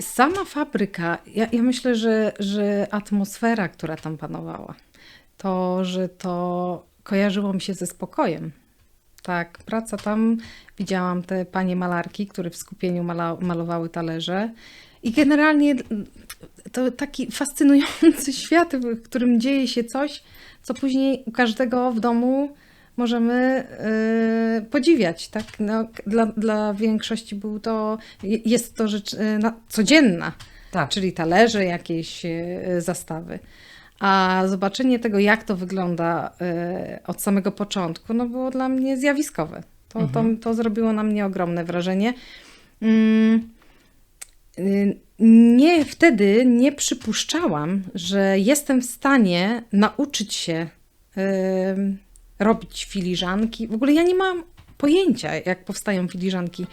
Sama fabryka, ja, ja myślę, że, że atmosfera, która tam panowała, to, że to kojarzyło mi się ze spokojem. Tak, praca tam, widziałam te panie malarki, które w skupieniu mala, malowały talerze. I generalnie to taki fascynujący świat, w którym dzieje się coś, co później u każdego w domu możemy yy, podziwiać. Tak? No, dla, dla większości był to, jest to rzecz yy, na, codzienna, Tak. czyli talerze, jakieś yy, zastawy. A zobaczenie tego, jak to wygląda yy, od samego początku, no było dla mnie zjawiskowe. To, Mhm. to, to zrobiło na mnie ogromne wrażenie. Mm, y, nie, wtedy nie przypuszczałam, że jestem w stanie nauczyć się y, robić filiżanki. W ogóle ja nie mam pojęcia, jak powstają filiżanki.